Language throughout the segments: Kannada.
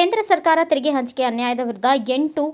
ಸರ್ಕಾರ ತೆರಿಗೆ ಹಂಚಿಕೆ ಅನ್ಯಾಯದ ವಿರುದ್ಧ ಎಂಟು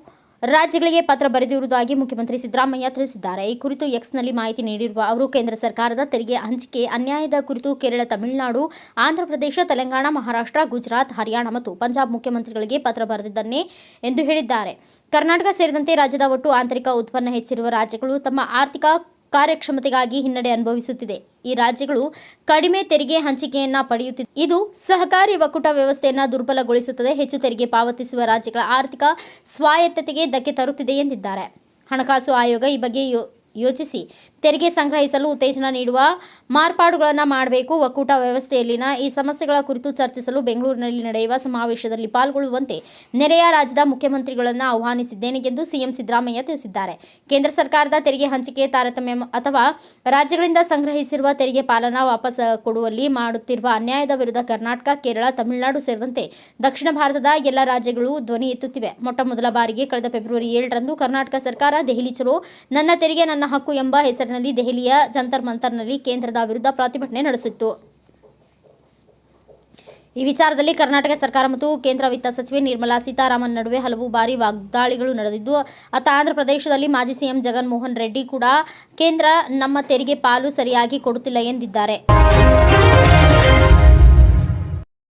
ರಾಜ್ಯಗಳಿಗೆ ಪತ್ರ ಬರೆದಿರುವುದಾಗಿ ಮುಖ್ಯಮಂತ್ರಿ ಸಿದ್ದರಾಮಯ್ಯ ತಿಳಿಸಿದ್ದಾರೆ. ಈ ಕುರಿತು ಎಕ್ಸ್ನಲ್ಲಿ ಮಾಹಿತಿ ನೀಡಿರುವ ಅವರು, ಕೇಂದ್ರ ಸರ್ಕಾರದ ತೆರಿಗೆ ಹಂಚಿಕೆ ಅನ್ಯಾಯದ ಕುರಿತು ಕೇರಳ, ತಮಿಳುನಾಡು, ಆಂಧ್ರಪ್ರದೇಶ, ತೆಲಂಗಾಣ, ಮಹಾರಾಷ್ಟ್ರ, ಗುಜರಾತ್, ಹರಿಯಾಣ ಮತ್ತು ಪಂಜಾಬ್ ಮುಖ್ಯಮಂತ್ರಿಗಳಿಗೆ ಪತ್ರ ಬರೆದಿದ್ದನ್ನೇ ಎಂದು ಹೇಳಿದ್ದಾರೆ. ಕರ್ನಾಟಕ ಸೇರಿದಂತೆ ರಾಜ್ಯದ ಒಟ್ಟು ಆಂತರಿಕ ಉತ್ಪನ್ನ ಹೆಚ್ಚಿರುವ ರಾಜ್ಯಗಳು ತಮ್ಮ ಆರ್ಥಿಕ ಕಾರ್ಯಕ್ಷಮತೆಗಾಗಿ ಹಿನ್ನಡೆ ಅನುಭವಿಸುತ್ತಿದೆ. ಈ ರಾಜ್ಯಗಳು ಕಡಿಮೆ ತೆರಿಗೆ ಹಂಚಿಕೆಯನ್ನ ಪಡೆಯುತ್ತಿದೆ. ಇದು ಸಹಕಾರಿ ಒಕ್ಕೂಟ ವ್ಯವಸ್ಥೆಯನ್ನ ದುರ್ಬಲಗೊಳಿಸುತ್ತದೆ. ಹೆಚ್ಚು ತೆರಿಗೆ ಪಾವತಿಸುವ ರಾಜ್ಯಗಳ ಆರ್ಥಿಕ ಸ್ವಾಯತ್ತತೆಗೆ ಧಕ್ಕೆ ತರುತ್ತಿದೆ ಎಂದಿದ್ದಾರೆ. ಹಣಕಾಸು ಆಯೋಗ ಈ ಬಗ್ಗೆ ಯೋಚಿಸಿ. ತೆರಿಗೆ ಸಂಗ್ರಹಿಸಲು ಉತ್ತೇಜನ ನೀಡುವ ಮಾರ್ಪಾಡುಗಳನ್ನು ಮಾಡಬೇಕು. ಒಕ್ಕೂಟ ವ್ಯವಸ್ಥೆಯಲ್ಲಿನ ಈ ಸಮಸ್ಯೆಗಳ ಕುರಿತು ಚರ್ಚಿಸಲು ಬೆಂಗಳೂರಿನಲ್ಲಿ ನಡೆಯುವ ಸಮಾವೇಶದಲ್ಲಿ ಪಾಲ್ಗೊಳ್ಳುವಂತೆ ನೆರೆಯ ರಾಜ್ಯದ ಮುಖ್ಯಮಂತ್ರಿಗಳನ್ನು ಆಹ್ವಾನಿಸಿದ್ದೇನೆ ಎಂದು ಸಿಎಂ ಸಿದ್ದರಾಮಯ್ಯ ತಿಳಿಸಿದ್ದಾರೆ. ಕೇಂದ್ರ ಸರ್ಕಾರದ ತೆರಿಗೆ ಹಂಚಿಕೆ ತಾರತಮ್ಯ ಅಥವಾ ರಾಜ್ಯಗಳಿಂದ ಸಂಗ್ರಹಿಸಿರುವ ತೆರಿಗೆ ಪಾಲನಾ ವಾಪಸ್ ಕೊಡುವಲ್ಲಿ ಮಾಡುತ್ತಿರುವ ಅನ್ಯಾಯದ ವಿರುದ್ಧ ಕರ್ನಾಟಕ, ಕೇರಳ, ತಮಿಳುನಾಡು ಸೇರಿದಂತೆ ದಕ್ಷಿಣ ಭಾರತದ ಎಲ್ಲ ರಾಜ್ಯಗಳು ಧ್ವನಿ ಎತ್ತುತ್ತಿವೆ. ಮೊಟ್ಟ ಮೊದಲ ಬಾರಿಗೆ ಕಳೆದ ಫೆಬ್ರವರಿ ಏಳರಂದು ಕರ್ನಾಟಕ ಸರ್ಕಾರ, ದೆಹಲಿ ಚಲೋ ನನ್ನ ತೆರಿಗೆ ನನ್ನ ಹಕ್ಕು ಎಂಬ ಹೆಸರಿನಲ್ಲಿ ದೆಹಲಿಯ ಜಂತರ್ ಮಂತರ್ನಲ್ಲಿ ಕೇಂದ್ರದ ವಿರುದ್ಧ ಪ್ರತಿಭಟನೆ ನಡೆಸಿತ್ತು. ಈ ವಿಚಾರದಲ್ಲಿ ಕರ್ನಾಟಕ ಸರ್ಕಾರ ಮತ್ತು ಕೇಂದ್ರ ವಿತ್ತ ಸಚಿವೆ ನಿರ್ಮಲಾ ಸೀತಾರಾಮನ್ ನಡುವೆ ಹಲವು ಬಾರಿ ವಾಗ್ದಾಳಿಗಳು ನಡೆದಿದ್ದು ಅತ್ತ ಆಂಧ್ರಪ್ರದೇಶದಲ್ಲಿ ಮಾಜಿ ಸಿಎಂ ಜಗನ್ಮೋಹನ್ ರೆಡ್ಡಿ ಕೂಡ ಕೇಂದ್ರ ನಮ್ಮ ತೆರಿಗೆ ಪಾಲು ಸರಿಯಾಗಿ ಕೊಡುತ್ತಿಲ್ಲ ಎಂದಿದ್ದಾರೆ.